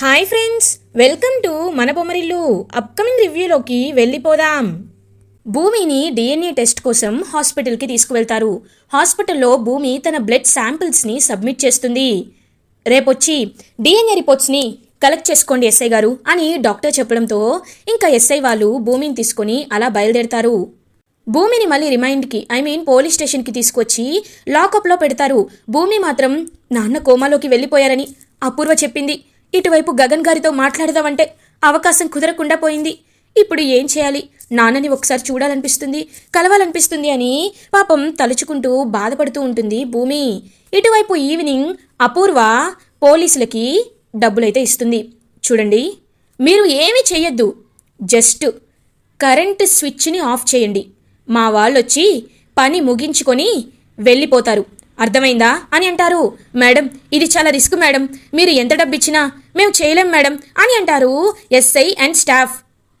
Hi friends welcome to మన Bommarillu upcoming రివ్యూలోకి వెళ్ళిపోదాం. భూమిని డిఎన్ఏ టెస్ట్ కోసం హాస్పిటల్కి తీసుకువెళ్తారు. హాస్పిటల్లో భూమి తన బ్లడ్ శాంపిల్స్ని సబ్మిట్ చేస్తుంది. రేపొచ్చి డిఎన్ఏ రిపోర్ట్స్ని కలెక్ట్ చేసుకోండి ఎస్ఐ గారు అని డాక్టర్ చెప్పడంతో ఇంకా ఎస్ఐ వాళ్ళు భూమిని తీసుకొని అలా బయలుదేరతారు. భూమిని మళ్ళీ రిమైండ్కి ఐ మీన్ పోలీస్ స్టేషన్కి తీసుకొచ్చి లాకప్లో పెడతారు. భూమి మాత్రం నాన్న కోమాలోకి వెళ్ళిపోయారని అపూర్వ చెప్పింది. ఇటువైపు గగన్ గారితో మాట్లాడదామంటే అవకాశం కుదరకుండా పోయింది. ఇప్పుడు ఏం చేయాలి? నాన్నని ఒకసారి చూడాలనిపిస్తుంది కలవాలనిపిస్తుంది అని పాపం తలుచుకుంటూ బాధపడుతూ ఉంటుంది భూమి. ఇటువైపు ఈవినింగ్ అపూర్వ పోలీసులకి డబ్బులైతే ఇస్తుంది. చూడండి మీరు ఏమీ చెయ్యొద్దు. జస్ట్ కరెంట్ స్విచ్ని ఆఫ్ చేయండి. మా వాళ్ళొచ్చి పని ముగించుకొని వెళ్ళిపోతారు. అర్థమైందా అని అంటారు. మేడం ఇది చాలా రిస్క్ మేడం. మీరు ఎంత డబ్బిచ్చినా మేము చేయలేం మేడం అని అంటారు ఎస్ఐ అండ్ స్టాఫ్.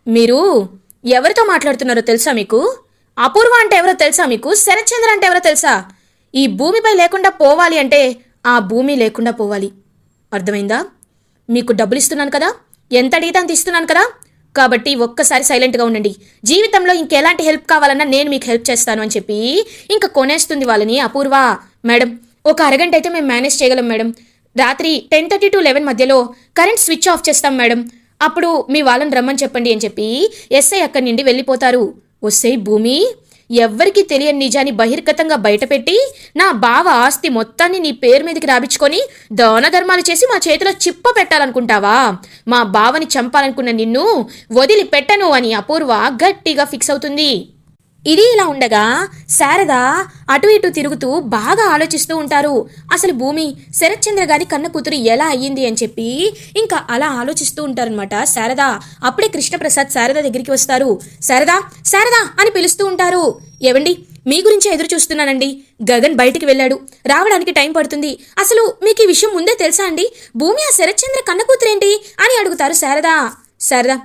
మీరు ఎవరితో మాట్లాడుతున్నారో తెలుసా మీకు? అపూర్వ అంటే ఎవరో తెలుసా మీకు? శరత్చంద్ర అంటే ఎవరో తెలుసా? ఈ భూమిపై లేకుండా పోవాలి అంటే ఆ భూమి లేకుండా పోవాలి. అర్థమైందా? మీకు డబ్బులు ఇస్తున్నాను కదా? ఎంత అడిగితే అంత ఇస్తున్నాను కదా? కాబట్టి ఒక్కసారి సైలెంట్గా ఉండండి. జీవితంలో ఇంకెలాంటి హెల్ప్ కావాలన్నా నేను మీకు హెల్ప్ చేస్తాను అని చెప్పి ఇంకా కొనేస్తుంది వాళ్ళని అపూర్వ. మేడం ఒక అరగంట అయితే మేము మేనేజ్ చేయగలం మేడం. రాత్రి టెన్ థర్టీ టు లెవెన్ మధ్యలో కరెంట్ స్విచ్ ఆఫ్ చేస్తాం మేడం. అప్పుడు మీ వాళ్ళని రమ్మని చెప్పండి అని చెప్పి ఎస్ఐ అక్కడి నుండి వెళ్ళిపోతారు. వస్తే భూమి! ఎవ్వరికీ తెలియని నిజాన్ని బహిర్గతంగా బయటపెట్టి నా బావ ఆస్తి మొత్తాన్ని నీ పేరు మీదకి రాబించుకొని దాన ధర్మాలు చేసి మా చేతిలో చిప్ప పెట్టాలనుకుంటావా? మా బావని చంపాలనుకున్న నిన్ను వదిలిపెట్టను అని అపూర్వ గట్టిగా ఫిక్స్ అవుతుంది. ఇది ఇలా ఉండగా శారద అటు ఇటు తిరుగుతూ బాగా ఆలోచిస్తూ ఉంటారు. అసలు భూమి శరత్చంద్ర గారి కన్న కూతురు ఎలా అయ్యింది అని చెప్పి ఇంకా అలా ఆలోచిస్తూ ఉంటారనమాట శారద. అప్పుడే కృష్ణప్రసాద్ శారద దగ్గరికి వస్తారు. శారద శారదా అని పిలుస్తూ ఉంటారు. ఏవండి? మీ గురించి ఎదురు చూస్తున్నానండి. గగన్ బయటికి వెళ్ళాడు. రావడానికి టైం పడుతుంది. అసలు మీకు ఈ విషయం ముందే తెలుసా అండి? భూమి ఆ శరత్చంద్ర కన్న కూతురేంటి అని అడుగుతారు శారదా. శారదా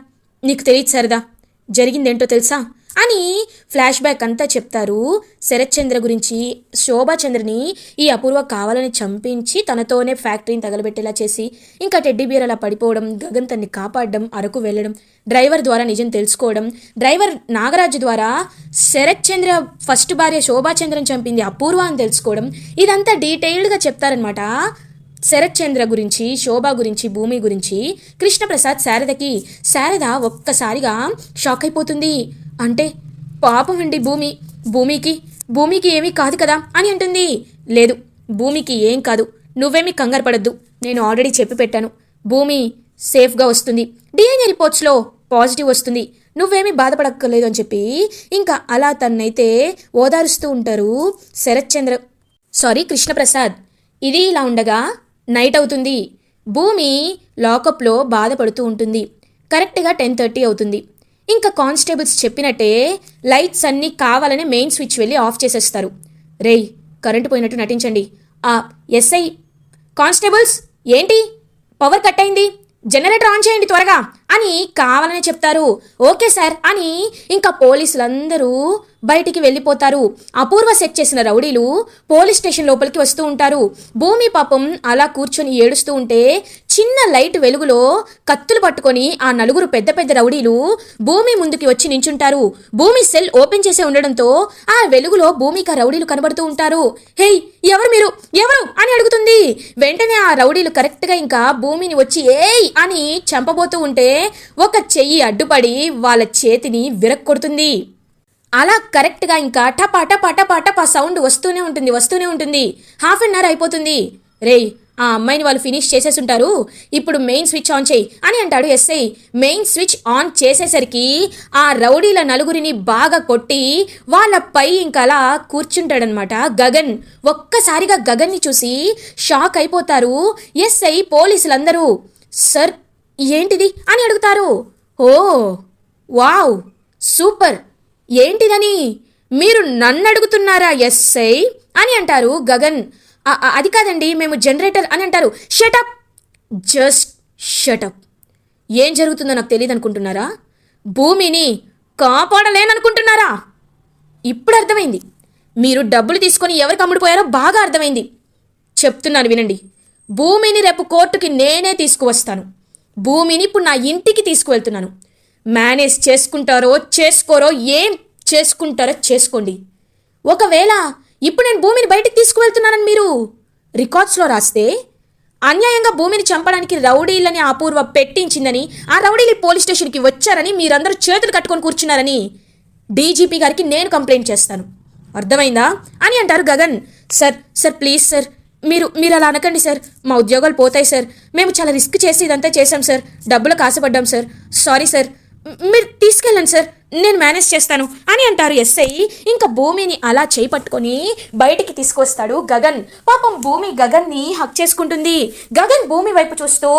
నీకు తెలియదు శారదా. జరిగిందేంటో తెలుసా? అని ఫ్లాష్ బ్యాక్ అంతా చెప్తారు. శరత్చంద్ర గురించి శోభాచంద్రని ఈ అపూర్వ కావాలని చంపించి తనతోనే ఫ్యాక్టరీని తగలబెట్టేలా చేసి ఇంకా టెడ్డీ బీర్ అలా పడిపోవడం గగన్ తన్ని కాపాడడం అరకు వెళ్ళడం డ్రైవర్ ద్వారా నిజం తెలుసుకోవడం డ్రైవర్ నాగరాజు ద్వారా శరత్చంద్ర ఫస్ట్ భార్య శోభాచంద్రని చంపింది అపూర్వ అని తెలుసుకోవడం ఇదంతా డీటెయిల్డ్గా చెప్తారనమాట శరత్చంద్ర గురించి శోభ గురించి భూమి గురించి కృష్ణప్రసాద్ శారదకి శారద ఒక్కసారిగా షాక్ అయిపోతుంది. అంటే పాపం అండి భూమి. భూమికి భూమికి ఏమీ కాదు కదా అని అంటుంది. లేదు భూమికి ఏం కాదు. నువ్వేమీ కంగారు పడద్దు. నేను ఆల్రెడీ చెప్పి పెట్టాను. భూమి సేఫ్గా వస్తుంది. డిఎన్ఏ రిపోర్ట్స్లో పాజిటివ్ వస్తుంది. నువ్వేమీ బాధపడక్కర్లేదు అని చెప్పి ఇంకా అలా తన్నైతే ఓదారుస్తూ ఉంటారు శరత్చంద్ర. సారీ కృష్ణప్రసాద్. ఇది ఇలా ఉండగా నైట్ అవుతుంది. భూమి లాకప్లో బాధపడుతూ ఉంటుంది. కరెక్ట్గా టెన్ థర్టీ అవుతుంది. ఇంకా కానిస్టేబుల్స్ చెప్పినట్టే లైట్స్ అన్నీ కావాలనే మెయిన్ స్విచ్ వెళ్ళి ఆఫ్ చేసేస్తారు. రేయ్ కరెంటు పోయినట్టు నటించండి. ఆ ఎస్ఐ కానిస్టేబుల్స్ ఏంటి? పవర్ కట్ అయింది. జనరేటర్ ఆన్ చేయండి త్వరగా. అని కావాలని చెప్తారు. ఓకే సార్ అని ఇంకా పోలీసులందరూ బయటికి వెళ్ళిపోతారు. అపూర్వ సెట్ చేసిన రౌడీలు పోలీస్ స్టేషన్ లోపలికి వస్తూ ఉంటారు. భూమి పాపం అలా కూర్చొని ఏడుస్తూ ఉంటే చిన్న లైట్ వెలుగులో కత్తులు పట్టుకొని ఆ నలుగురు పెద్ద పెద్ద రౌడీలు భూమి ముందుకి వచ్చి నించుంటారు. భూమి సెల్ ఓపెన్ చేసే ఉండడంతో ఆ వెలుగులో భూమికి రౌడీలు కనబడుతూ ఉంటారు. హేయ్ ఎవరు మీరు? ఎవరు? అని అడుగుతుంది. వెంటనే ఆ రౌడీలు కరెక్ట్గా ఇంకా భూమిని వచ్చి ఏయ్ అని చంపబోతూ ఉంటే ఒక చెయ్యి అడ్డుపడి వాళ్ళ చేతిని విరక్కొడుతుంది. అలా కరెక్ట్గా ఇంకా టపా టపా టపా టపా సౌండ్ వస్తూనే ఉంటుంది వస్తూనే ఉంటుంది. హాఫ్ అన్ అవర్ అయిపోతుంది. రేయ్ ఆ అమ్మాయిని వాళ్ళు ఫినిష్ చేసేసి ఉంటారు ఇప్పుడు మెయిన్ స్విచ్ ఆన్ చేయి అని అంటాడు ఎస్ఐ. మెయిన్ స్విచ్ ఆన్ చేసేసరికి ఆ రౌడీల నలుగురిని బాగా కొట్టి వాళ్ళపై ఇంకా అలా కూర్చుంటాడనమాట గగన్. ఒక్కసారిగా గగన్ని చూసి షాక్ అయిపోతారు ఎస్ఐ పోలీసులందరూ. సర్ ఏంటిది అని అడుగుతారు. Oh wow super. ఏంటిదని? మీరు నన్ను అడుగుతున్నారా ఎస్ఐ? అని అంటారు గగన్. అది కాదండి మేము జనరేటర్ అని అంటారు. షటప్ జస్ట్ షటప్ ఏం జరుగుతుందో నాకు తెలియదు అనుకుంటున్నారా భూమిని కాపాడలేననుకుంటున్నారా? ఇప్పుడు అర్థమైంది. మీరు డబ్బులు తీసుకొని ఎవరికి అమ్ముడుపోయారో బాగా అర్థమైంది. చెప్తున్నాను వినండి. భూమిని రేపు కోర్టుకి నేనే తీసుకువస్తాను. భూమిని ఇప్పుడు నా ఇంటికి తీసుకువెళ్తున్నాను. మేనేజ్ చేసుకుంటారో చేసుకోరో ఏం చేసుకుంటారో చేసుకోండి. ఒకవేళ ఇప్పుడు నేను భూమిని బయటికి తీసుకువెళ్తున్నానని మీరు రికార్డ్స్లో రాస్తే అన్యాయంగా భూమిని చంపడానికి రౌడీలని అపూర్వ పెట్టించిందని ఆ రౌడీలు పోలీస్ స్టేషన్కి వచ్చారని మీరందరూ చేతులు కట్టుకొని కూర్చున్నారని డీజీపీ గారికి నేను కంప్లైంట్ చేస్తాను. అర్థమైందా? అని అంటారు Gagan. Sir sir please sir. మీరు మీరు అలా అనకండి సార్. మా ఉద్యోగాలు పోతాయి సార్. మేము చాలా రిస్క్ చేసి ఇదంతా చేశాం సార్. డబ్బులకు ఆశపడ్డాం సార్. Sorry sir. మీరు తీసుకెళ్ళండి సార్. నేను మేనేజ్ చేస్తాను అని అంటారు ఎస్ఐ. ఇంకా భూమిని అలా చేయి పట్టుకొని బయటికి తీసుకొస్తాడు గగన్. పాపం భూమి గగన్ని హక్ చేసుకుంటుంది. గగన్ భూమి వైపు చూస్తూ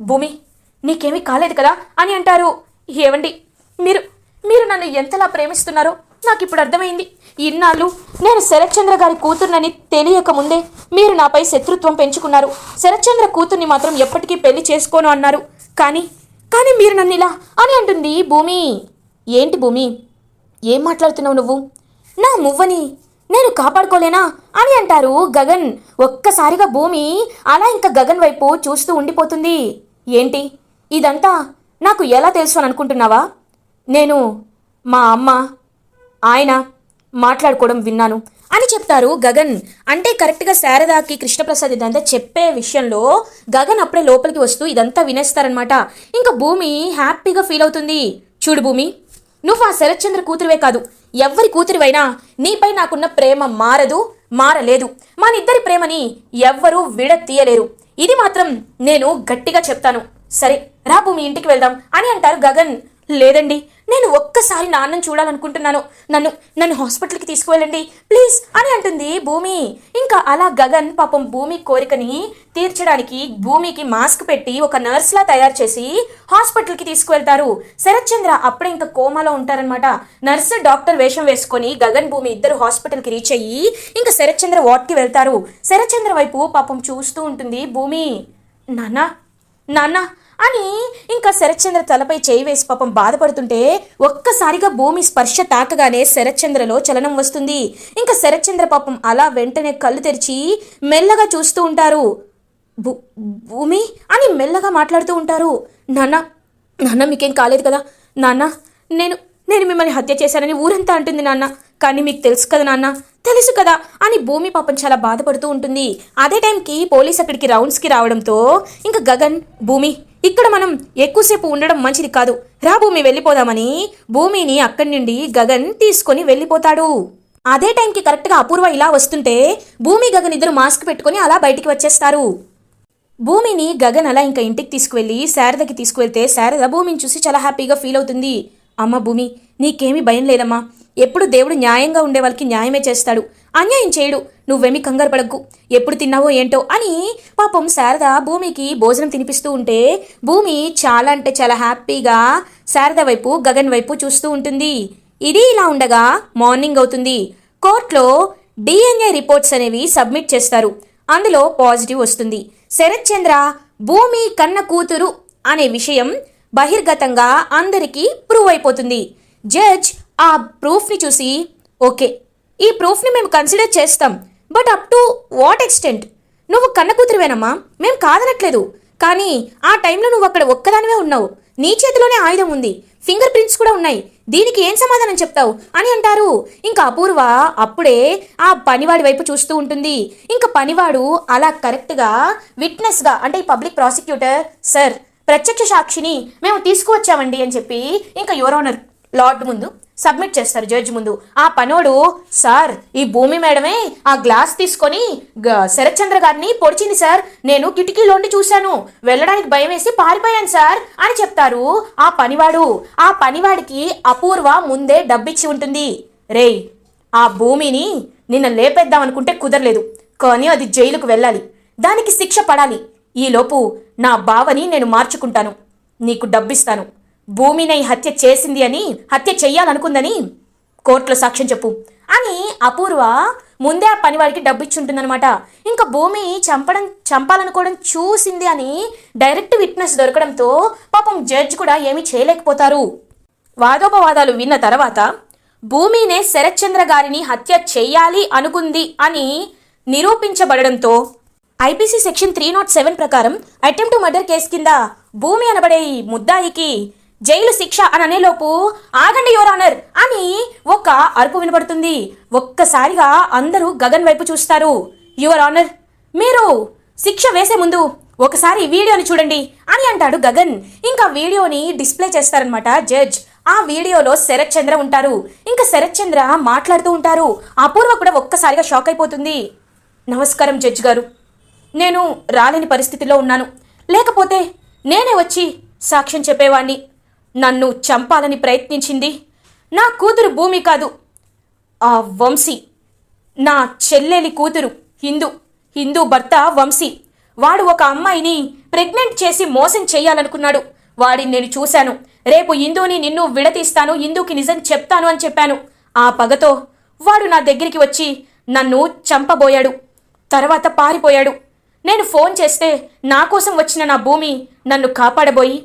భూమి నీకేమీ కాలేదు కదా అని అంటారు. ఏవండి మీరు మీరు నన్ను ఎంతలా ప్రేమిస్తున్నారో నాకు ఇప్పుడు అర్థమైంది. ఇన్నాళ్ళు నేను శరత్చంద్ర గారి కూతుర్నని తెలియక ముందే మీరు నాపై శత్రుత్వం పెంచుకున్నారు. శరత్చంద్ర కూతుర్ని మాత్రం ఎప్పటికీ పెళ్ళి చేసుకోను అన్నారు. కానీ కానీ మీరు నన్ను ఇలా అని అంటుంది భూమి. ఏంటి భూమి? ఏం మాట్లాడుతున్నావు నువ్వు? నా మువ్వని నేను కాపాడుకోలేనా అని అంటారు గగన్. ఒక్కసారిగా భూమి అలా ఇంకా గగన్ వైపు చూస్తూ ఉండిపోతుంది. ఏంటి? ఇదంతా నాకు ఎలా తెలుసు అని అనుకుంటున్నావా? నేను మా అమ్మ ఆయన మాట్లాడుకోవడం విన్నాను. అని చెప్తారు గగన్. అంటే కరెక్ట్గా శారదాకి కృష్ణప్రసాద్ ఇదంతా చెప్పే విషయంలో గగన్ అప్పుడే లోపలికి వస్తూ ఇదంతా వినేస్తారనమాట ఇంకా భూమి హ్యాపీగా ఫీల్ అవుతుంది. చూడు భూమి నువ్వు ఆ శరత్చంద్ర కూతురువే కాదు. ఎవ్వరి కూతురివైనా నీపై నాకున్న ప్రేమ మారదు మారలేదు. మానిద్దరి ప్రేమని ఎవ్వరూ విడతీయలేరు. ఇది మాత్రం నేను గట్టిగా చెప్తాను. సరే రా భూమి ఇంటికి వెళ్దాం అని అంటారు గగన్. లేదండి నేను ఒక్కసారి నాన్నని చూడాలనుకుంటున్నాను. నన్ను నన్ను హాస్పిటల్కి తీసుకువెళ్ళండి. ప్లీజ్ అని అంటుంది భూమి. ఇంకా అలా గగన్ పాపం భూమి కోరికని తీర్చడానికి భూమికి మాస్క్ పెట్టి ఒక నర్స్లా తయారు చేసి హాస్పిటల్కి తీసుకువెళ్తారు. శరత్చంద్ర అప్పుడే ఇంకా కోమాలో ఉంటారనమాట నర్స్ డాక్టర్ వేషం వేసుకొని గగన్ భూమి ఇద్దరు హాస్పిటల్కి రీచ్ అయ్యి ఇంకా శరత్చంద్ర వార్డ్కి వెళ్తారు. శరత్చంద్ర వైపు పాపం చూస్తూ ఉంటుంది భూమి. నాన్న నాన్న అని ఇంకా శరత్చంద్ర తలపై చేయి వేసి పాపం బాధపడుతుంటే ఒక్కసారిగా భూమి స్పర్శ తాకగానే శరత్చంద్రలో చలనం వస్తుంది. ఇంకా శరత్చంద్ర పాపం అలా వెంటనే కళ్ళు తెరిచి మెల్లగా చూస్తూ ఉంటారు. భూ భూమి అని మెల్లగా మాట్లాడుతూ ఉంటారు. నాన్న నాన్న మీకేం కాలేదు కదా? నాన్న నేను నేను మిమ్మల్ని హత్య చేశానని ఊరంతా అంటుంది నాన్న. కానీ మీకు తెలుసు కదా నాన్న? తెలుసు కదా? అని భూమి పాపం చాలా బాధపడుతూ ఉంటుంది. అదే టైంకి పోలీస్ అక్కడికి రౌండ్స్కి రావడంతో ఇంకా గగన్ భూమి ఇక్కడ మనం ఎక్కువసేపు ఉండడం మంచిది కాదు. రా భూమి వెళ్ళిపోదామని భూమిని అక్కడి నుండి గగన్ తీసుకొని వెళ్ళిపోతాడు. అదే టైంకి కరెక్ట్గా అపూర్వ ఇలా వస్తుంటే భూమి గగన్ ఇద్దరు మాస్క్ పెట్టుకొని అలా బయటికి వచ్చేస్తారు. భూమిని గగన్ అలా ఇంకా ఇంటికి తీసుకువెళ్ళి శారదకి తీసుకువెళ్తే శారద భూమిని చూసి చాలా హ్యాపీగా ఫీల్ అవుతుంది. అమ్మ భూమి నీకేమీ భయం లేదమ్మా. ఎప్పుడు దేవుడు న్యాయంగా ఉండే వాళ్ళకి న్యాయమే చేస్తాడు. అన్యాయం చేయడు. నువ్వేమి కంగారు పడగ్గు ఎప్పుడు తిన్నావో ఏంటో అని పాపం శారద భూమికి భోజనం తినిపిస్తూ ఉంటే భూమి చాలా అంటే చాలా హ్యాపీగా శారద వైపు గగన్ వైపు చూస్తూ ఉంటుంది. ఇది ఇలా ఉండగా మార్నింగ్ అవుతుంది. కోర్టులో డిఎన్ఏ రిపోర్ట్స్ అనేవి సబ్మిట్ చేస్తారు. అందులో పాజిటివ్ వస్తుంది. శరత్ చంద్ర భూమి కన్న కూతురు అనే విషయం బహిర్గతంగా అందరికీ ప్రూవ్ అయిపోతుంది. జడ్జ్ ఆ ప్రూఫ్ని చూసి ఓకే ఈ ప్రూఫ్ని మేము కన్సిడర్ చేస్తాం. But up to what extent నువ్వు కన్న కూతురువేనమ్మా మేము కాదనట్లేదు. కానీ ఆ టైంలో నువ్వు అక్కడ ఒక్కదానివే ఉన్నావు. నీ చేతిలోనే ఆయుధం ఉంది. ఫింగర్ ప్రింట్స్ కూడా ఉన్నాయి. దీనికి ఏం సమాధానం చెప్తావు? అని అంటారు. ఇంకా అపూర్వ అప్పుడే ఆ పనివాడి వైపు చూస్తూ ఉంటుంది. ఇంకా పనివాడు అలా కరెక్ట్గా విట్నెస్గా అంటే ఈ పబ్లిక్ ప్రాసిక్యూటర్ సార్ ప్రత్యక్ష సాక్షిని మేము తీసుకువచ్చామండి అని చెప్పి ఇంకా యువర్ ఓనర్ లార్డ్ ముందు సబ్మిట్ చేస్తారు జడ్జి ముందు. ఆ పనోడు సార్ ఈ భూమి మేడమే ఆ గ్లాస్ తీసుకొని గ- శరత్చంద్ర గారిని పొడిచింది సార్. నేను కిటికీలోండి చూశాను. వెళ్ళడానికి భయం వేసి పారిపోయాను సార్ అని చెప్తారు ఆ పనివాడు. ఆ పనివాడికి అపూర్వ ముందే డబ్బిచ్చి ఉంటుంది. రేయ్ ఆ భూమిని నిన్న లేపేద్దాం అనుకుంటే కుదరలేదు. కానీ అది జైలుకు వెళ్ళాలి. దానికి శిక్ష పడాలి. ఈలోపు నా బావని నేను మార్చుకుంటాను. నీకు డబ్బిస్తాను. భూమిని హత్య చేసింది అని హత్య చెయ్యాలనుకుందని కోర్టులో సాక్ష్యం చెప్పు. అని అపూర్వ ముందే ఆ పనివాడికి డబ్బు ఇచ్చుంటుందనమాట ఇంకా భూమి చంపడం చంపాలనుకోవడం చూసింది అని డైరెక్ట్ విట్నెస్ దొరకడంతో పాపం జడ్జ్ కూడా ఏమీ చేయలేకపోతారు. వాదోపవాదాలు విన్న తర్వాత భూమినే శరత్చంద్ర గారిని హత్య చెయ్యాలి అనుకుంది అని నిరూపించబడడంతో IPC section three nought seven ప్రకారం అటెంప్ట్ టు మర్డర్ కేసు కింద భూమి అనబడే ఈ ముద్దాయికి జైలు శిక్ష అని అనేలోపు ఆగండి యువర్ ఆనర్ అని ఒక అరుపు వినబడుతుంది ఒక్కసారిగా అందరూ గగన్ వైపు చూస్తారు. యువర్ ఆనర్ మీరు శిక్ష వేసే ముందు ఒకసారి వీడియోని చూడండి అని అంటాడు గగన్. ఇంకా వీడియోని డిస్ప్లే చేస్తారనమాట జడ్జ్. ఆ వీడియోలో శరత్ చంద్ర ఉంటారు. ఇంకా శరత్ చంద్ర మాట్లాడుతూ ఉంటారు. అపూర్వ కూడా ఒక్కసారిగా షాక్ అయిపోతుంది. నమస్కారం జడ్జ్ గారు. నేను రాలేని పరిస్థితిలో ఉన్నాను. లేకపోతే నేనే వచ్చి సాక్ష్యం చెప్పేవాణ్ణి. నన్ను చంపాలని ప్రయత్నించింది. నా కూతురు భూమి కాదు. ఆ వంశీ నా చెల్లెలి కూతురు హిందూ హిందూ భర్త వంశీ. వాడు ఒక అమ్మాయిని ప్రెగ్నెంట్ చేసి మోసం చేయాలనుకున్నాడు. వాడిని నేను చూశాను. రేపు హిందూని నిన్ను విడతీస్తాను హిందూకి నిజం చెప్తాను అని చెప్పాను. ఆ పగతో వాడు నా దగ్గరికి వచ్చి నన్ను చంపబోయాడు. తర్వాత పారిపోయాడు. నేను ఫోన్ చేస్తే నా కోసం వచ్చిన నా భూమి నన్ను కాపాడబోయి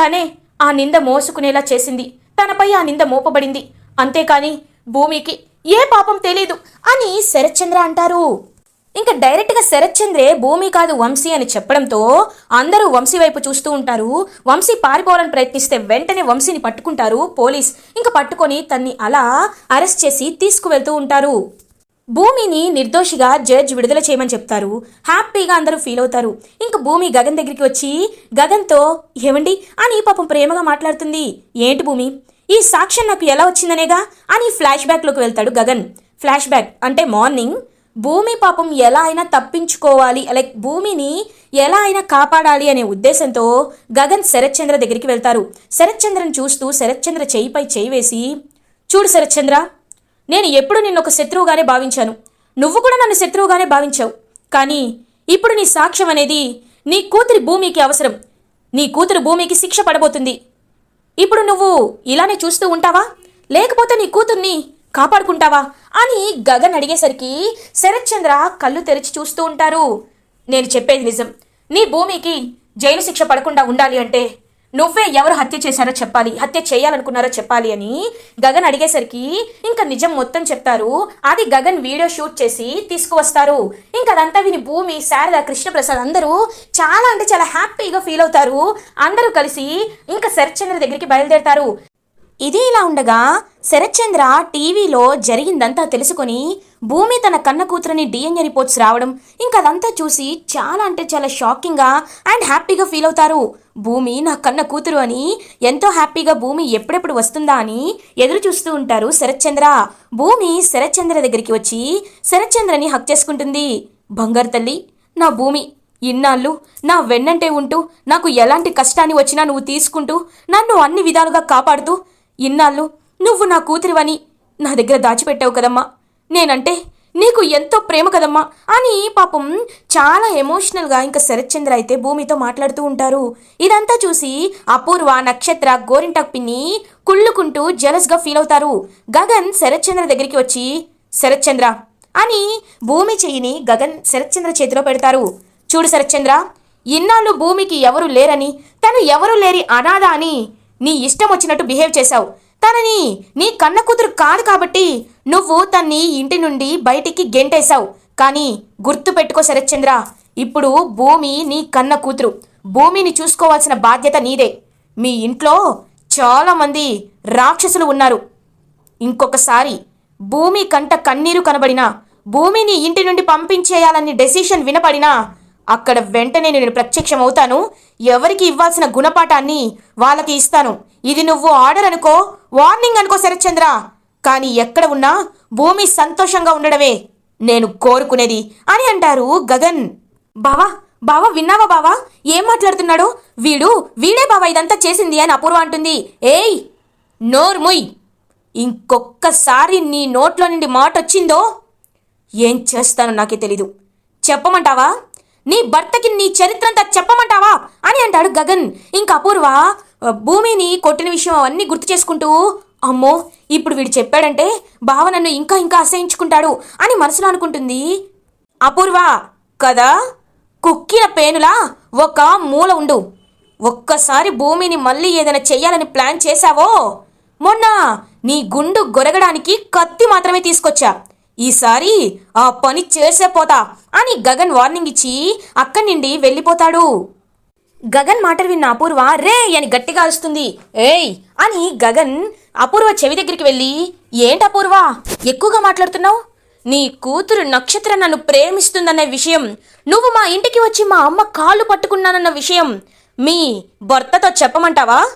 తనే ఆ నింద మోసుకునేలా చేసింది. తనపై ఆ నింద మోపబడింది. అంతేకాని భూమికి ఏ పాపం తెలీదు అని శరత్చంద్ర అంటారు. ఇంకా డైరెక్ట్గా శరత్చంద్రే భూమి కాదు వంశీ అని చెప్పడంతో అందరూ వంశీ వైపు చూస్తూ ఉంటారు. వంశీ పారిపోవాలని ప్రయత్నిస్తే వెంటనే వంశీని పట్టుకుంటారు పోలీస్. ఇంకా పట్టుకొని తన్ని అలా అరెస్ట్ చేసి తీసుకువెళ్తూ ఉంటారు. భూమిని నిర్దోషిగా జడ్జ్ విడుదల చేయమని చెప్తారు. హ్యాపీగా అందరూ ఫీల్ అవుతారు. ఇంక భూమి గగన్ దగ్గరికి వచ్చి గగన్తో ఏమండి? అని పాపం ప్రేమగా మాట్లాడుతుంది. ఏంటి భూమి? ఈ సాక్ష్యం నాకు ఎలా వచ్చిందనేగా? అని ఫ్లాష్ బ్యాక్లోకి వెళ్తాడు గగన్. ఫ్లాష్ బ్యాక్ అంటే మార్నింగ్. భూమి పాపం ఎలా అయినా తప్పించుకోవాలి. లైక్ భూమిని ఎలా అయినా కాపాడాలి అనే ఉద్దేశంతో గగన్ శరత్చంద్ర దగ్గరికి వెళ్తారు. శరత్చంద్రని చూస్తూ శరత్చంద్ర చేయిపై చేయి వేసి చూడు శరత్చంద్ర నేను ఎప్పుడు నిన్నొక ఒక శత్రువుగానే భావించాను. నువ్వు కూడా నన్ను శత్రువుగానే భావించావు. కానీ ఇప్పుడు నీ సాక్ష్యం అనేది నీ కూతురి భూమికి అవసరం. నీ కూతురు భూమికి శిక్ష పడబోతుంది. ఇప్పుడు నువ్వు ఇలానే చూస్తూ ఉంటావా? లేకపోతే నీ కూతుర్ని కాపాడుకుంటావా? అని గగన్ అడిగేసరికి శరత్చంద్ర కళ్ళు తెరిచి చూస్తూ ఉంటారు. నేను చెప్పేది నిజం. నీ భూమికి జైలు శిక్ష పడకుండా ఉండాలి అంటే నువ్వే ఎవరు హత్య చేశారో చెప్పాలి. హత్య చేయాలనుకున్నారో చెప్పాలి అని గగన్ అడిగేసరికి ఇంకా నిజం మొత్తం చెప్తారు. అది గగన్ వీడియో షూట్ చేసి తీసుకువస్తారు. ఇంకా అదంతా విని భూమి శారద కృష్ణప్రసాద్ అందరూ చాలా అంటే చాలా హ్యాపీగా ఫీల్ అవుతారు. అందరూ కలిసి ఇంకా శరత్చంద్ర దగ్గరికి బయలుదేరతారు. ఇది ఇలా ఉండగా శరత్చంద్ర టీవీలో జరిగిందంతా తెలుసుకొని భూమి తన కన్న కూతురని డిఎన్ఏ రిపోర్ట్స్ రావడం ఇంకా అదంతా చూసి చాలా అంటే చాలా షాకింగ్గా అండ్ హ్యాపీగా ఫీల్ అవుతారు. భూమి నా కన్న కూతురు అని ఎంతో హ్యాపీగా భూమి ఎప్పుడెప్పుడు వస్తుందా అని ఎదురు చూస్తూ ఉంటారు శరత్చంద్ర. భూమి శరత్చంద్ర దగ్గరికి వచ్చి శరత్చంద్రని హక్ చేసుకుంటుంది. బంగారు తల్లి నా భూమి ఇన్నాళ్ళు నా వెన్నంటే ఉంటూ నాకు ఎలాంటి కష్టాన్ని వచ్చినా నువ్వు తీసుకుంటూ నన్ను అన్ని విధాలుగా కాపాడుతూ ఇన్నాళ్ళు నువ్వు నా కూతురివని నా దగ్గర దాచిపెట్టావు కదమ్మా. నేనంటే నీకు ఎంతో ప్రేమ కదమ్మా. అని పాపం చాలా ఎమోషనల్గా ఇంకా శరత్చంద్ర అయితే భూమితో మాట్లాడుతూ ఉంటారు. ఇదంతా చూసి అపూర్వ నక్షత్ర గోరింటాక్ పిన్ని కుళ్ళుకుంటూ జలస్గా ఫీల్ అవుతారు. గగన్ శరత్చంద్ర దగ్గరికి వచ్చి శరత్చంద్ర అని భూమి చెయ్యిని గగన్ శరత్చంద్ర చేతిలో పెడతారు. చూడు శరత్చంద్ర ఇన్నాళ్ళు భూమికి ఎవరు లేరని తను ఎవరు లేరి అనాథ అని నీ ఇష్టం వచ్చినట్టు బిహేవ్ చేశావు. తనని నీ కన్న కూతురు కాదు కాబట్టి నువ్వు తన్ని ఇంటి నుండి బయటికి గెంటేశావు. కానీ గుర్తు పెట్టుకో శరత్చంద్ర ఇప్పుడు భూమి నీ కన్న కూతురు. భూమిని చూసుకోవాల్సిన బాధ్యత నీదే. మీ ఇంట్లో చాలామంది రాక్షసులు ఉన్నారు. ఇంకొకసారి భూమి కంట కన్నీరు కనబడినా భూమిని ఇంటి నుండి పంపించేయాలని డెసిషన్ వినపడినా అక్కడ వెంటనే నేను ప్రత్యక్షం అవుతాను ఎవరికి ఇవ్వాల్సిన గుణపాఠాన్ని వాళ్ళకి ఇస్తాను. ఇది నువ్వు ఆర్డర్ అనుకో వార్నింగ్ అనుకో శరత్చంద్ర. కానీ ఎక్కడ ఉన్నా భూమి సంతోషంగా ఉండడమే నేను కోరుకునేది అని అంటారు గగన్. బావా బావా విన్నావా బావా? ఏం మాట్లాడుతున్నాడో? వీడు వీడే బావా ఇదంతా చేసింది అని అపూర్వ అంటుంది. ఏయ్ నోర్ముయ్ ఇంకొక్కసారి నీ నోట్లో నుండి మాట వచ్చిందో ఏం చేస్తానో నాకే తెలీదు. చెప్పమంటావా? నీ భర్తకి నీ చరిత్ర అంతా చెప్పమంటావా? అని అంటాడు గగన్. ఇంకా అపూర్వ భూమిని కొట్టిన విషయం అవన్నీ గుర్తు చేసుకుంటూ అమ్మో ఇప్పుడు వీడు చెప్పాడంటే బావ నన్ను ఇంకా ఇంకా అసహించుకుంటాడు అని మనసులో అనుకుంటుంది. అపూర్వ కదా కుక్కిన పేనులా ఒక మూల ఉండు. ఒక్కసారి భూమిని మళ్ళీ ఏదైనా చెయ్యాలని ప్లాన్ చేశావో? మొన్న నీ గుండు గొరగడానికి కత్తి మాత్రమే తీసుకొచ్చా. ఈసారి ఆ పని చేసే పోతా అని గగన్ వార్నింగ్ ఇచ్చి అక్కడి నుండి వెళ్ళిపోతాడు. గగన్ మాటలు విన్న అపూర్వ రే అని గట్టిగా అరుస్తుంది. ఏయ్ అని గగన్ అపూర్వ చెవి దగ్గరికి వెళ్ళి ఏంటి అపూర్వ ఎక్కువగా మాట్లాడుతున్నావు? నీ కూతురు నక్షత్ర నన్ను ప్రేమిస్తుందన్న విషయం నువ్వు మా ఇంటికి వచ్చి మా అమ్మ కాళ్ళు పట్టుకున్నానన్న విషయం మీ భర్తతో చెప్పమంటావా?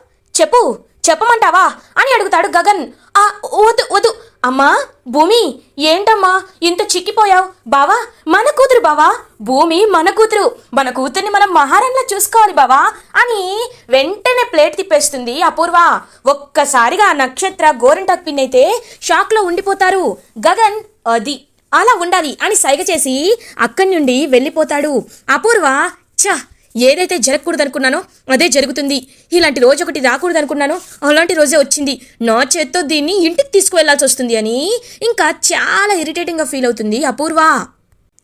చెప్పు చెప్పమంటావా? అని అడుగుతాడు గగన్. ఆ వద్దు వద్దు అమ్మా భూమి ఏంటమ్మా? ఇంత చిక్కిపోయావు. బావా మన కూతురు బావా? భూమి మన కూతురు. మన కూతుర్ని మనం మహారాణిలా చూసుకోవాలి బావా. అని వెంటనే ప్లేట్ తిప్పేస్తుంది అపూర్వ. ఒక్కసారిగా నక్షత్ర గోరంటాక్ పిన్ అయితే షాక్లో ఉండిపోతారు. గగన్ అది అలా ఉండాలి అని సైగ చేసి అక్కడి నుండి వెళ్ళిపోతాడు. అపూర్వ ఛ ఏదైతే జరగకూడదు అనుకున్నానో అదే జరుగుతుంది. ఇలాంటి రోజు ఒకటి రాకూడదు అనుకున్నానో అలాంటి రోజే వచ్చింది. నా చేత్తో దీన్ని ఇంటికి తీసుకువెళ్ళాల్సి వస్తుంది అని ఇంకా చాలా ఇరిటేటింగ్గా ఫీల్ అవుతుంది అపూర్వ.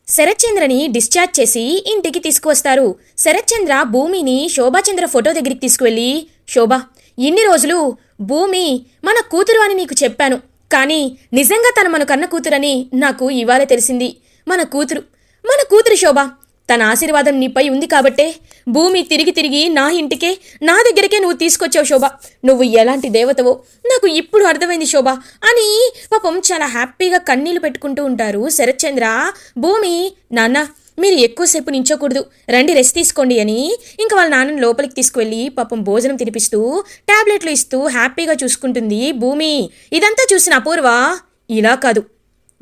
శరత్చంద్రని డిశ్చార్జ్ చేసి ఇంటికి తీసుకువస్తారు. శరత్చంద్ర భూమిని శోభాచంద్ర ఫోటో దగ్గరికి తీసుకువెళ్ళి శోభా ఇన్ని రోజులు భూమి మన కూతురు అని నీకు చెప్పాను. కానీ నిజంగా తన మన కన్న కూతురని నాకు ఇవాళే తెలిసింది. మన కూతురు మన కూతురు శోభ తన ఆశీర్వాదం నీపై ఉంది కాబట్టే భూమి తిరిగి తిరిగి నా ఇంటికే నా దగ్గరికే నువ్వు తీసుకొచ్చావు శోభ. నువ్వు ఎలాంటి దేవతవో నాకు ఇప్పుడు అర్థమైంది శోభ అని పాపం చాలా హ్యాపీగా కన్నీళ్ళు పెట్టుకుంటూ ఉంటారు శరత్చంద్ర. భూమి నాన్న మీరు ఎక్కువసేపు నించోకూడదు. రండి రెస్ట్ తీసుకోండి అని ఇంకా వాళ్ళ నాన్నని లోపలికి తీసుకువెళ్ళి పాపం భోజనం తినిపిస్తూ టాబ్లెట్లు ఇస్తూ హ్యాపీగా చూసుకుంటుంది భూమి. ఇదంతా చూసిన అపూర్వ ఇలా కాదు.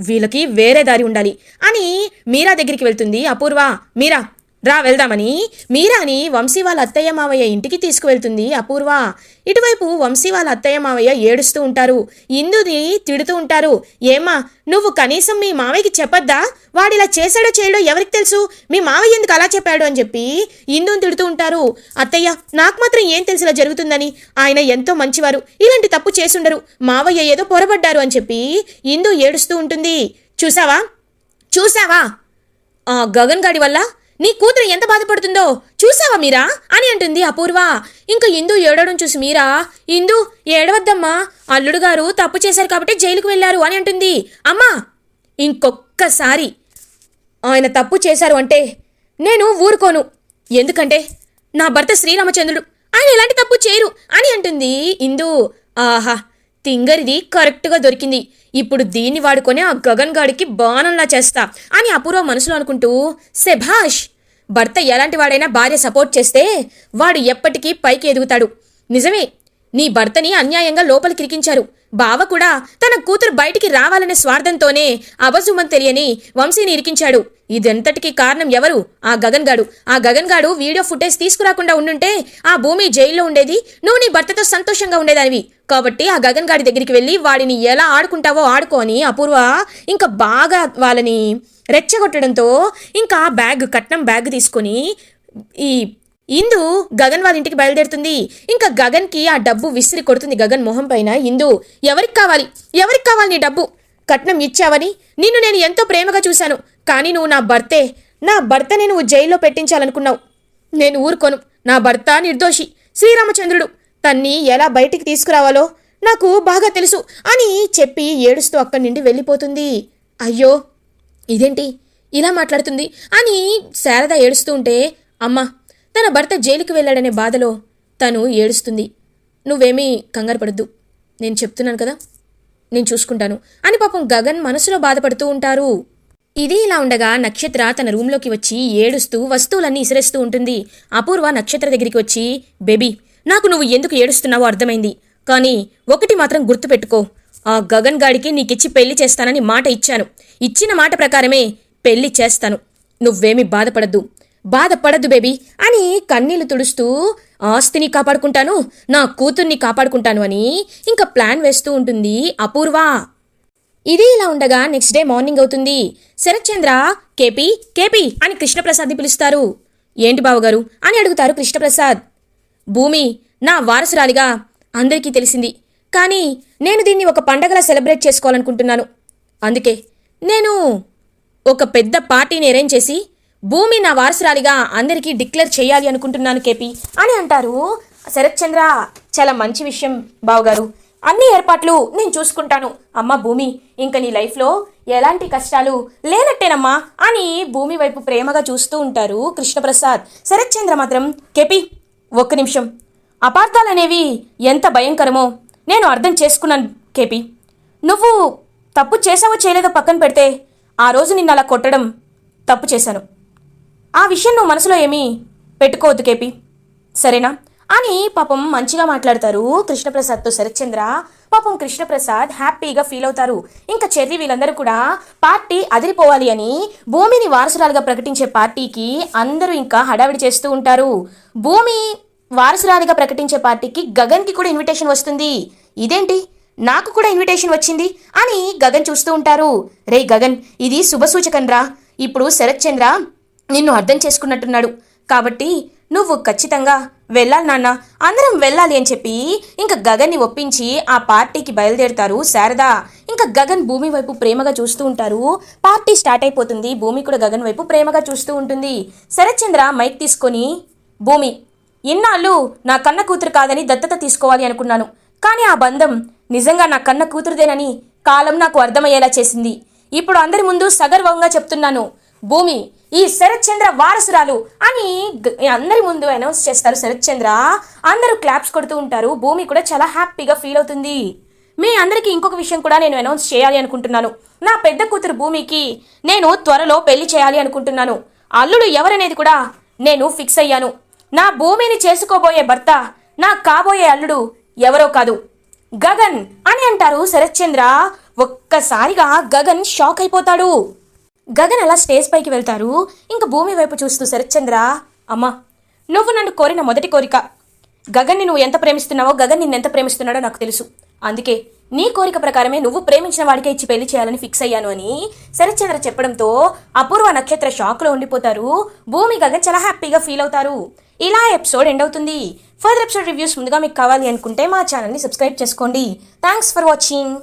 వీళ్ళకి వేరే దారి ఉండాలి అని మీరా దగ్గరికి వెళ్తుంది. అపూర్వ మీరా రా వెళ్దామని. మీరాని వంశీ వాళ్ళ అత్తయ్య మావయ్య ఇంటికి తీసుకువెళ్తుంది అపూర్వ. ఇటువైపు వంశీ వాళ్ళ అత్తయ్య మావయ్య ఏడుస్తూ ఉంటారు. ఇందుని తిడుతూ ఉంటారు. ఏమ్మా నువ్వు కనీసం మీ మావయ్యకి చెప్పొద్దా? వాడు ఇలా చేశాడో చేయడో ఎవరికి తెలుసు? మీ మావయ్య ఎందుకు అలా చెప్పాడు అని చెప్పి ఇందుని తిడుతూ ఉంటారు. అత్తయ్య నాకు మాత్రం ఏం తెలుసు ఇలా జరుగుతుందని? ఆయన ఎంతో మంచివారు. ఇలాంటి తప్పు చేసుండరు. మావయ్య ఏదో పొరబడ్డారు అని చెప్పి ఇందు ఏడుస్తూ ఉంటుంది. చూసావా? చూసావా? గగన్ గాడి వల్ల నీ కూతురు ఎంత బాధపడుతుందో చూసావా మీరా? అని అంటుంది అపూర్వ. ఇంకా ఇందు ఏడవడం చూసి మీరా? ఇందు ఏడవద్దమ్మా. అల్లుడు గారు తప్పు చేశారు కాబట్టి జైలుకు వెళ్ళారు అని అంటుంది. అమ్మా! ఇంకొక్కసారి ఆయన తప్పు చేశారు అంటే నేను ఊరుకోను. ఎందుకంటే నా భర్త శ్రీరామచంద్రుడు. ఆయన ఎలాంటి తప్పు చేయరు అని అంటుంది ఇందు. ఆహా! తింగరిది కరెక్ట్గా దొరికింది. ఇప్పుడు దీన్ని వాడుకొని ఆ గగన్ గాడికి బాణంలా చేస్తా అని అపూర్వ మనసులో అనుకుంటూ శభాష్! భర్త ఎలాంటి వాడైనా భార్య సపోర్ట్ చేస్తే వాడు ఎప్పటికీ పైకి ఎదుగుతాడు. నిజమే నీ భర్తని అన్యాయంగా లోపలికి ఇరికించారు. బావ కూడా తన కూతురు బయటికి రావాలనే స్వార్థంతోనే అబజుమని తెలియని వంశీని ఇరికించాడు. ఇదంతటికి కారణం ఎవరు? ఆ గగన్ గాడు. ఆ గగన్ గాడు వీడియో ఫుటేజ్ తీసుకురాకుండా ఉండుంటే ఆ భూమి జైల్లో ఉండేది. నువ్వు నీ భర్తతో సంతోషంగా ఉండేదానివి. కాబట్టి ఆ గగన్ గాడి దగ్గరికి వెళ్ళి వాడిని ఎలా ఆడుకుంటావో ఆడుకొని అపూర్వ ఇంకా బాగా వాళ్ళని రెచ్చగొట్టడంతో ఇంకా బ్యాగ్ కట్నం బ్యాగ్ తీసుకొని ఈ ఇందు గగన్ వాళ్ళ ఇంటికి బయలుదేరుతుంది. ఇంకా గగన్కి ఆ డబ్బు విసిరి కొడుతుంది గగన్ మొహం పైన. ఇందు ఎవరికి కావాలి? ఎవరికి కావాలి నీ డబ్బు? కట్నం ఇచ్చావని? నిన్ను నేను ఎంతో ప్రేమగా చూశాను. కానీ నువ్వు నా భర్తే. నా భర్తనే నువ్వు జైల్లో పెట్టించాలనుకున్నావు. నేను ఊరుకోను. నా భర్త నిర్దోషి శ్రీరామచంద్రుడు. తన్ని ఎలా బయటికి తీసుకురావాలో నాకు బాగా తెలుసు అని చెప్పి ఏడుస్తూ అక్కడి నుండి వెళ్ళిపోతుంది. అయ్యో ఇదేంటి? ఇలా మాట్లాడుతుంది అని శారద ఏడుస్తూ ఉంటే అమ్మ తన భర్త జైలుకి వెళ్ళాడనే బాధలో తను ఏడుస్తుంది. నువ్వేమీ కంగారు పడద్దు. నేను చెప్తున్నాను కదా. నేను చూసుకుంటాను. అని పాపం గగన్ మనసులో బాధపడుతూ ఉంటారు. ఇది ఇలా ఉండగా నక్షత్ర తన రూమ్లోకి వచ్చి ఏడుస్తూ వస్తువులన్నీ ఇసిరేస్తూ ఉంటుంది. అపూర్వ నక్షత్ర దగ్గరికి వచ్చి బేబీ నాకు నువ్వు ఎందుకు ఏడుస్తున్నావో అర్థమైంది. కానీ ఒకటి మాత్రం గుర్తుపెట్టుకో. ఆ గగన్ గాడికి నీకిచ్చి పెళ్ళి చేస్తానని మాట ఇచ్చాను. ఇచ్చిన మాట ప్రకారమే పెళ్ళి చేస్తాను. నువ్వేమీ బాధపడద్దు. బాధపడద్దు బేబీ అని కన్నీళ్ళు తుడుస్తూ ఆస్తిని కాపాడుకుంటాను నా కూతుర్ని కాపాడుకుంటాను అని ఇంకా ప్లాన్ వేస్తూ ఉంటుంది అపూర్వ. ఇది ఇలా ఉండగా నెక్స్ట్ డే మార్నింగ్ అవుతుంది. శరత్చంద్ర కేపీ కేపీ అని కృష్ణప్రసాద్ని పిలుస్తారు. ఏంటి బావగారు? అని అడుగుతారు కృష్ణప్రసాద్. భూమి నా వారసురాలిగా అందరికీ తెలిసింది. కానీ నేను దీన్ని ఒక పండగలా సెలబ్రేట్ చేసుకోవాలనుకుంటున్నాను. అందుకే నేను ఒక పెద్ద పార్టీని అరేంజ్ చేసి భూమి నా వారసురాలిగా అందరికీ డిక్లేర్ చేయాలి అనుకుంటున్నాను కేపీ అని అంటారు శరత్చంద్ర. చాలా మంచి విషయం బావగారు. అన్ని ఏర్పాట్లు నేను చూసుకుంటాను. అమ్మ భూమి ఇంక నీ లైఫ్లో ఎలాంటి కష్టాలు లేనట్టేనమ్మా అని భూమి వైపు ప్రేమగా చూస్తూ ఉంటారు కృష్ణప్రసాద్. శరత్చంద్ర మాత్రం కెపి ఒక్క నిమిషం. అపార్థాలనేవి ఎంత భయంకరమో నేను అర్థం చేసుకున్నాను కేపి. నువ్వు తప్పు చేసావో చేయలేదో పక్కన పెడితే ఆ రోజు నిన్ను అలా కొట్టడం తప్పు చేశాను. ఆ విషయం నువ్వు మనసులో ఏమీ పెట్టుకోవద్దు కేపి. సరేనా? అని పాపం మంచిగా మాట్లాడతారు కృష్ణప్రసాద్తో శరత్చంద్ర. పాపం కృష్ణప్రసాద్ హ్యాపీగా ఫీల్ అవుతారు. ఇంకా చెర్రి వీళ్ళందరూ కూడా పార్టీ అదిరిపోవాలి అని భూమిని వారసురాలుగా ప్రకటించే పార్టీకి అందరూ ఇంకా హడావిడి చేస్తూ ఉంటారు. భూమి వారసురాలిగా ప్రకటించే పార్టీకి గగన్కి కూడా ఇన్విటేషన్ వస్తుంది. ఇదేంటి? నాకు కూడా ఇన్విటేషన్ వచ్చింది అని గగన్ చూస్తూ ఉంటారు. రే గగన్ ఇది శుభసూచకం రా. ఇప్పుడు శరత్చంద్ర నిన్ను అర్థం చేసుకున్నట్టున్నాడు. కాబట్టి నువ్వు ఖచ్చితంగా వెళ్ళాలి నాన్న అందరం వెళ్ళాలి అని చెప్పి ఇంకా గగన్ని ఒప్పించి ఆ పార్టీకి బయలుదేరుతారు శారద. ఇంకా గగన్ భూమి వైపు ప్రేమగా చూస్తూ ఉంటారు. పార్టీ స్టార్ట్ అయిపోతుంది. భూమి కూడా గగన్ వైపు ప్రేమగా చూస్తూ ఉంటుంది. శరత్చంద్ర మైక్ తీసుకొని భూమి ఇన్నాళ్ళు నా కన్న కూతురు కాదని దత్తత తీసుకోవాలి అనుకున్నాను. కానీ ఆ బంధం నిజంగా నా కన్న కూతురుదేనని కాలం నాకు అర్థమయ్యేలా చేసింది. ఇప్పుడు అందరి ముందు సగర్వంగా చెప్తున్నాను. భూమి ఈ శరత్ చంద్ర వారసురాలు అని అందరి ముందు అనౌన్స్ చేస్తారు శరత్ చంద్ర అందరూ క్లాప్స్ కొడుతూ ఉంటారు. భూమి కూడా చాలా హ్యాపీగా ఫీల్ అవుతుంది. మీ అందరికీ ఇంకొక విషయం కూడా నేను అనౌన్స్ చేయాలి అనుకుంటున్నాను. నా పెద్ద కూతురు భూమికి నేను త్వరలో పెళ్ళి చేయాలి అనుకుంటున్నాను. అల్లుడు ఎవరనేది కూడా నేను ఫిక్స్ అయ్యాను. నా భూమిని చేసుకోబోయే భర్త నా కాబోయే అల్లుడు ఎవరో కాదు. గగన్ అని అంటారు శరత్చంద్ర. ఒక్కసారిగా గగన్ షాక్ అయిపోతాడు. గగన్ అలా స్టేజ్ పైకి వెళ్తారు? ఇంకా భూమి వైపు చూస్తూ శరత్చంద్ర అమ్మా నువ్వు నన్ను కోరిన మొదటి కోరిక. గగన్ని నువ్వు ఎంత ప్రేమిస్తున్నావో గగన్ నిన్ను ఎంత ప్రేమిస్తున్నాడో నాకు తెలుసు. అందుకే నీ కోరిక ప్రకారమే నువ్వు ప్రేమించిన వాడికే ఇచ్చి పెళ్ళి చేయాలని ఫిక్స్ అయ్యాను అని శరత్చంద్ర చెప్పడంతో అపూర్వ నక్షత్ర షాక్లో ఉండిపోతారు. భూమి గగన్ చాలా హ్యాపీగా ఫీల్ అవుతారు. ఇలా ఎపిసోడ్ ఎండ్ అవుతుంది. ఫర్దర్ ఎపిసోడ్ రివ్యూస్ ముందుగా మీకు కావాలి అనుకుంటే మా ఛానల్ని సబ్స్క్రైబ్ చేసుకోండి. Thanks for watching.